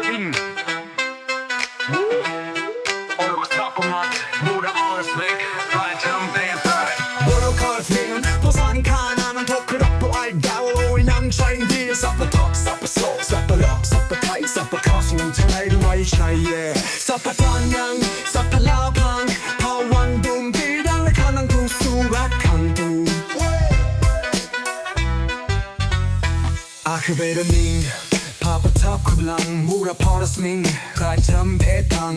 Batterien. Und was Klappen hat, nur der alles weg. Weiter am Bären. Bolo Karfin, på sanden kan man tåker opp på all dag. Og i langskjøring blir det sappe tak, sappe slå, sappe rak, sappe tei, sappe kassen om til meg, du var i kjeie. Sappe tangang, sappe lapang, pa wang dum, blir det alle kan han kosu, hva kan du? Akkurat ning. ภาพประทับกำลังมูรพรสมิงรายจำเพตัง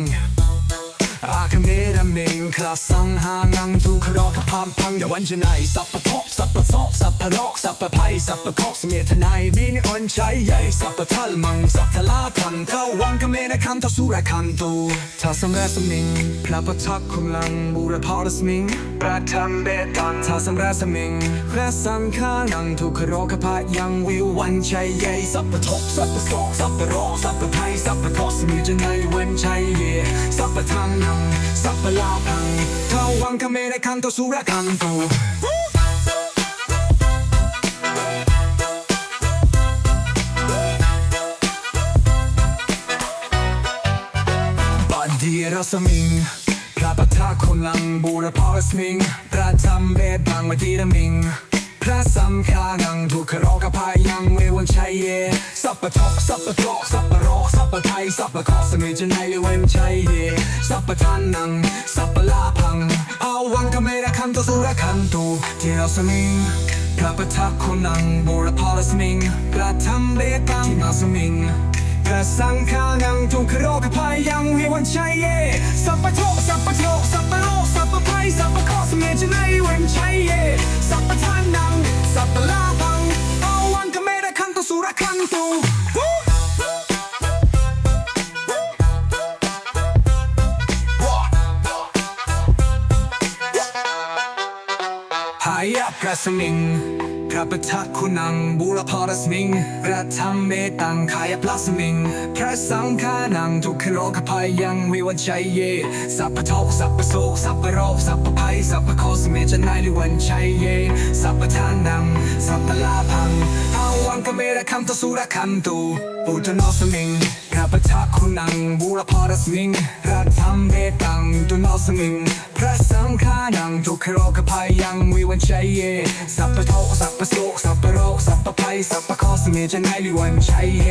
อาคเมรเมงคลาสังหางังทุครอคพามพังยาวันชนายสับปะทบสับปะซอกสับปะรอกสับปะไพสับปะคอกเสมทนายบินอ่อนใจใหญ่สับปะทัลมังสับทลาทันเข้าวังกเมนะคำทัสุระคันตูทัสมแรสมิงพระประทักคุลังบูรพารสมิง ประทังเบตังทาสัมราสมิงแรสังฆานังถูกขโรคพะยังวิววันชัยเยสัพพทกสัพพโสสัพพโรสัพพไทยสัพพโคสมีจันไงเว้นชัยเย่สัพะทางนังสัพะลาพังเทวังคเมระคันโตสุระคังโตบันดีรสมิง ระปรทาคนลังบูรพาสมิงประจำเบ็ดบังมาดีดมิงพระสำคานังถูกขรอกภัยยังเววันชัยเยสับปะทอกสับปะทอกสับปะรอกสับปะไทยสับปะขอสนิทจะในเวนชัยเยสับปะทานนังสับปะลาพัง เอาวังก็ไม่ระคันตัวสุระคันตุเทียวสมิงพระปะทักคนังบูรพาลสมิงพระธรรมเดบังที่มาสมิง สังฆานังจงคโทสัพพะโลสัพพะไพสัพพะคอสเมจในวันชัยเยสัพพะทานนังสัพพะลาพังเอาวันกเมระคันตุสุรคันตุหายาพระสมิง พระประทัดคุณังบูรพารสมิงพระธรรมเมตังขายพระสมิง พระสังฆานังทุกขโรคภัยยังวิวันชัยเย สัพพะโทสัพพโสสัพพโรคสัพพภัยสัพพโคสเมจนายลิวันชัยเย สัพพทานัง สัพพลาพังอาวังกเมระคัมตสุระคันตุปุตโนสมิง ประทัดคุณังบูรพารสมิงพระธรรมเมตังตุโนสมิง พระสังฆานังทุกขโรคภัยยังวิวันชัยเย สัพพะโทสัพพะโสสัพพะโรคสัพพะภัยสัพพะคอสเมจนายลิวันชัยเย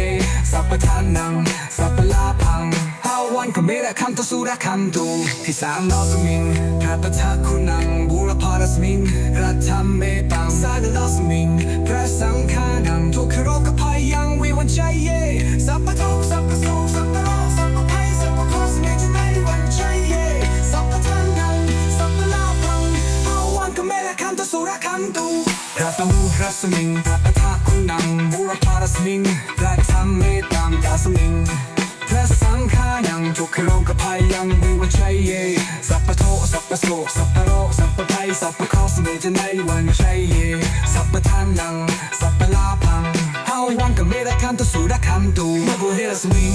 สัพพะทานัง สัพพะลาพังฮาวันกเมระคัมตสุระคันตุที่สามนอสมิงพระประทัดคุณังบูรพารสมิงพระธรรมเมตังสาดนอสมิง พระสังฆานังทุกขโรคภัย ระตูพระสมิงพระประทัดคุณังบูรพารสมิงพระธรรมเมตังดาสมิงพระสังฆายังทุกขโรคภัยยังวิวัชชัยเยสัพพะโทสัพพะโสสัพพะโรสัพพะภัยสัพพะคอสเมจะในวันชัยเยสัพพะทานังสัพพะลาพังเฮาวันกับเมรคันตุสุรคันตุมาบุเรสมิง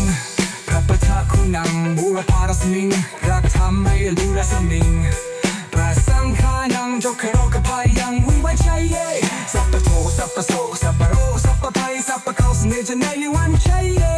พระปทัคุณังบูรพารสมิงรักธรรมไม่รู้รสมิงพระสังฆานังทุกขโร สัพพะ